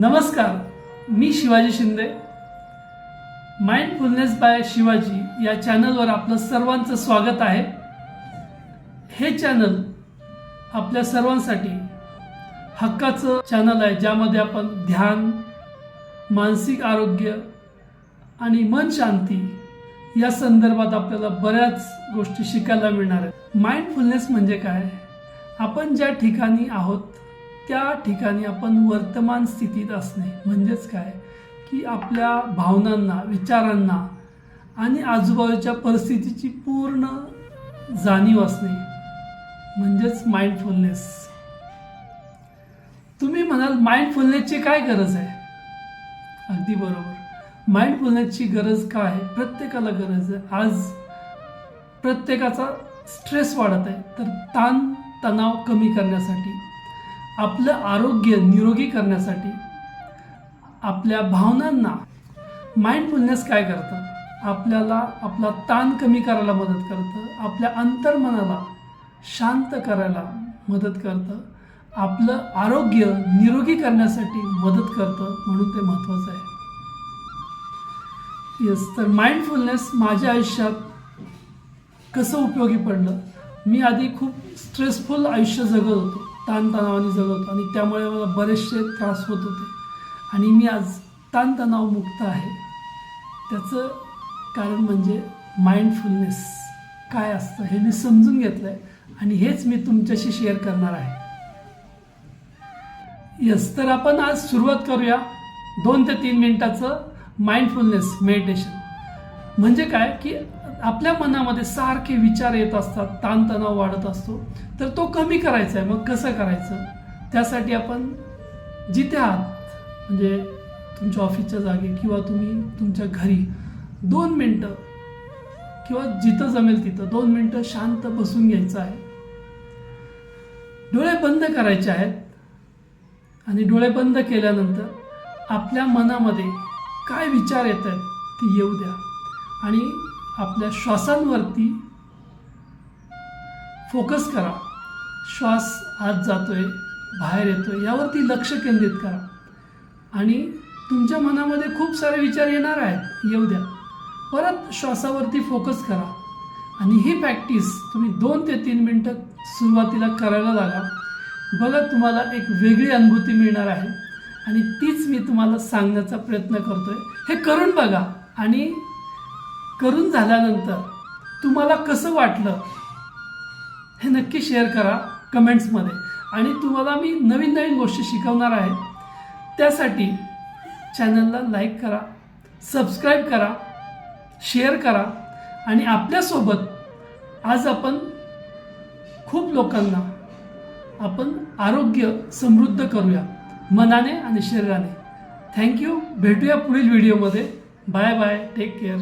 नमस्कार मी Shivaji Shinde. Mindfulness by Shivaji या चॅनलवर आपलं सर्वांचं स्वागत आहे. हे चॅनल आपल्या सर्वांसाठी हक्काचं चॅनल आहे ज्यामध्ये आपण ध्यान मानसिक आरोग्य आणि मन शांती या संदर्भात आपल्याला बऱ्याच गोष्टी शिकायला मिळणार आहेत. माइंडफुलनेस म्हणजे काय? आपण ज्या ठिकाणी आहोत त्या ठिकाणी आपण वर्तमान स्थितीत असणे. म्हणजेच काय? की आपल्या भावनांना विचारांना आणि आजूबाजूच्या परिस्थितीची पूर्ण जाणीव असणे. म्हणजेच माइंडफुलनेस तुम्ही म्हणाल माइंडफुलनेसची काय गरज आहे? अगदी बरोबर. माइंडफुलनेसची गरज काय? आहे प्रत्येकाला गरज आहे. आज प्रत्येकाचा स्ट्रेस वाढत आहे. तर ताण तणाव कमी करण्यासाठी आपलं आरोग्य निरोगी करण्यासाठी आपल्या भावनांना माइंडफुलनेस काय करतं? आपल्याला आपला ताण कमी करायला मदत करतं. आपल्या अंतर्मनाला शांत करायला मदत करतं. आपलं आरोग्य निरोगी करण्यासाठी मदत करतं म्हणून ते महत्त्वाचं आहे. येस तर माइंडफुलनेस माझ्या आयुष्यात कसं उपयोगी पडलं? मी आधी खूप स्ट्रेसफुल आयुष्य जगत होतो. ताणतणावाने जगत होतो आणि त्यामुळे मला बरेचसे त्रास होत होते. आणि मी आज ताणतणाव मुक्त आहे. त्याचं कारण म्हणजे माइंडफुलनेस काय असतं हे मी समजून घेतलं आहे आणि हेच मी तुमच्याशी शेअर करणार आहे. यस तर आपण आज सुरुवात करूया. दोन ते तीन मिनटाचं माइंडफुलनेस मेडिटेशन म्हणजे काय? की आपल्या मनामध्ये सारखे विचार येत असतात ताणतणाव वाढत असतो. तर तो कमी करायचा आहे मग कसं करायचं? त्यासाठी आपण जिथे आहात म्हणजे तुमच्या ऑफिसच्या जागी किंवा तुम्ही तुमच्या घरी दोन मिनटं किंवा जिथं जमेल तिथं दोन मिनटं शांत बसून घ्यायचं आहे डोळे बंद करायचे आहेत. आणि डोळे बंद केल्यानंतर आपल्या मनामध्ये काय विचार येत आहेत ते येऊ द्या. आणि आपल्या श्वासांवरती फोकस करा. श्वास आत जातोय बाहेर येतोय यावरती लक्ष केंद्रित करा. आणि तुमच्या मनामध्ये खूप सारे विचार येणार आहेत येऊ द्या. परत श्वासावरती फोकस करा. आणि ही प्रॅक्टिस तुम्ही दोन ते तीन मिनटं सुरुवातीला करायला लागा. बघा तुम्हाला एक वेगळी अनुभूती मिळणार आहे. आणि तीच मी तुम्हाला सांगण्याचा प्रयत्न करतोय. हे करून बघा. आणि करून झाल्यानंतर तुम्हाला कसं वाटलं? हे नक्की शेअर करा कमेंट्समध्ये आणि तुम्हाला मी नवीन नवीन गोष्टी शिकवणार आहे. त्यासाठी चॅनलला लाईक करा सबस्क्राईब करा शेअर करा. आणि आपल्यासोबत आज आपण खूप लोकांना आपण आरोग्य समृद्ध करूया. मनाने आणि शरीराने. थँक्यू भेटूया पुढील व्हिडिओमध्ये बाय बाय टेक केअर